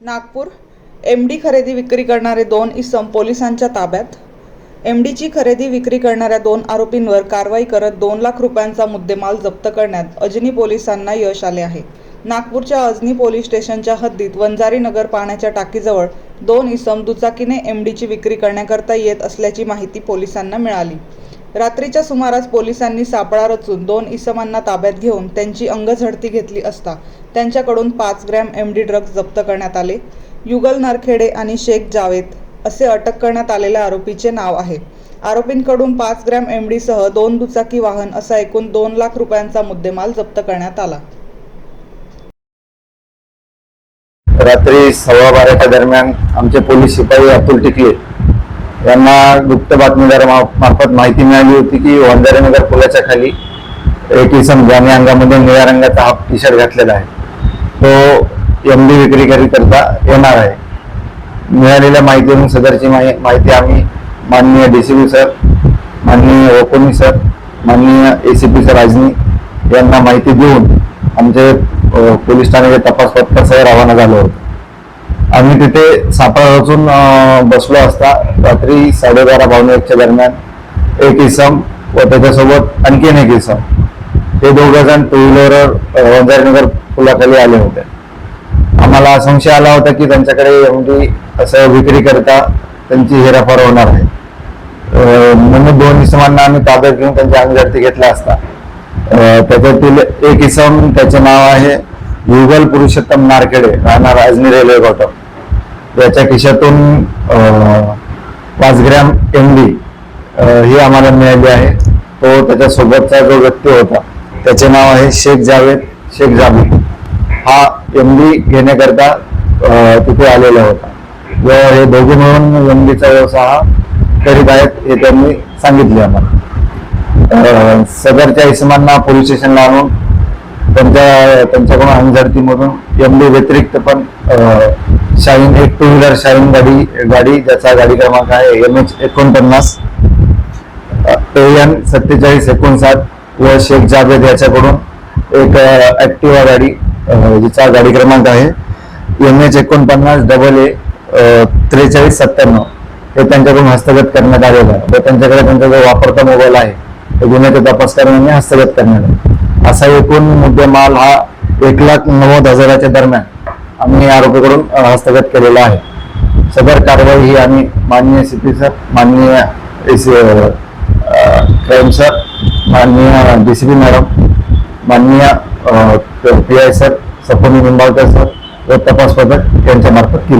Nagpur. M D खरेदी विक्री करणारे दोन इसम पोलिसांच्या ताब्यात. एम डीची खरेदी विक्री करणाऱ्या दोन आरोपींवर कारवाई करत दोन लाख रुपयांचा मुद्देमाल जप्त करण्यात अजनी पोलिसांना यश आले आहे. नागपूरच्या अजनी पोलीस स्टेशनच्या हद्दीत वंजारी नगर पाण्याच्या टाकीजवळ दोन इसम दुचाकीने एम डीची विक्री करण्याकरता येत असल्याची माहिती पोलिसांना मिळाली. रात्रीच्या सुमारास पोलिसांनी सापळा रचून दोन इसमांना ताब्यात घेऊन त्यांची अंगझडती घेतली असता त्यांच्याकडून पाच ग्रॅम एम डी ड्रग्ज जप्त करण्यात आले. युगल नरखेडे आणि शेख जावेद असे अटक करण्यात आलेल्या आरोपीचे नाव आहे. आरोपींकडून पाच ग्रॅम एम सह दोन दुचाकी वाहन असा एकूण दोन लाख रुपयांचा मुद्देमाल जप्त करण्यात आला. रात्री सव्वा बाराच्या दरम्यान आमचे पोलीस शिपाई अतुल टिकले यांना गुप्त बातमीदार मार्फत माहिती मिळाली होती की वंजारीनगर पुलाच्या खाली एक इसम ज्याने अंगामध्ये निळ्या रंगाचा हाफ टी शर्ट घातलेला आहे. तो एम डी विक्री करीकरता येणार आहे. मिळालेल्या माहितीवरून सदरची माहि- माहिती आम्ही माननीय डी सी पी सर माननीय ओकोनी सर माननीय ए सी पी सर राजनी यांना माहिती देऊन आमचे पोलीस ठाण्याचे तपास पथकासह रवाना झालो होतो. आम्ही तिथे सापळा रचून बसलो असता. रात्री साडेबारा पावणे एकच्या दरम्यान एक इसम व त्याच्यासोबत आणखीन एक इसम ते दोघं जण टू व्हीलरवर वंजारीनगर पुलाखाली आले होते. आम्हाला संशय आला होता की त्यांच्याकडे एमडी असं विक्री करता त्यांची हेराफार होणार आहे म्हणून दोन इसमांना आम्ही ताब्यात घेऊन त्यांच्या अंगझडती घेतला असता. त्याच्यातील एक इसम त्याचे नाव आहे युगल पुरुषोत्तम नारखेडे राहणार अजनी रेल्वे गोटम याच्या खिशातून पाच ग्रॅम एम डी ही आम्हाला मिळाली आहे. तो त्याच्यासोबतचा जो व्यक्ती होता त्याचे नाव आहे शेख जावेद शेख जावेद हा एम डी घेण्याकरता तिथे आलेला होता. व हे दोघे मिळून एमडीचा व्यवसाय हा करीत आहेत हे त्यांनी सांगितले आम्हाला. सदरच्या इसमांना पोलीस स्टेशनला आणून त्यांच्या त्यांच्याकडून अंगझडतीमधून एमडी व्यतिरिक्त पण शाईन शाहीन एक टू व्हीलर शाईन गाडी गाडी ज्याचा गाडी क्रमांक आहे एम एच एकोणपन्नास एन सत्तेचाळीस एकोणसाठ व शेख जावेद याच्याकडून एक ॲक्टिवा गाडी जिचा गाडी क्रमांक आहे. एम एच एकोणपन्नास डबल ए त्रेचाळीस सत्त्याण्णव. हे त्यांच्याकडून हस्तगत करण्यात आलेलं आहे. व त्यांच्याकडे त्यांचा जो वापरता मोबाईल आहे तो गुन्ह्याचा तपास करण्याने हस्तगत करण्यात आला असा एकूण मुद्देमाल हा एक लाख नव्वद हजाराच्या दरम्यान आम्ही आरोपीकडून हस्तगत केलेला आहे. सदर कारवाई ही आम्ही माननीय सी पी सर माननीय क्राईम सर माननीय डी सी पी मॅडम माननीय पी आय सर सपोनी निंबाळकर सर व तपास पथक यांच्यामार्फत केली.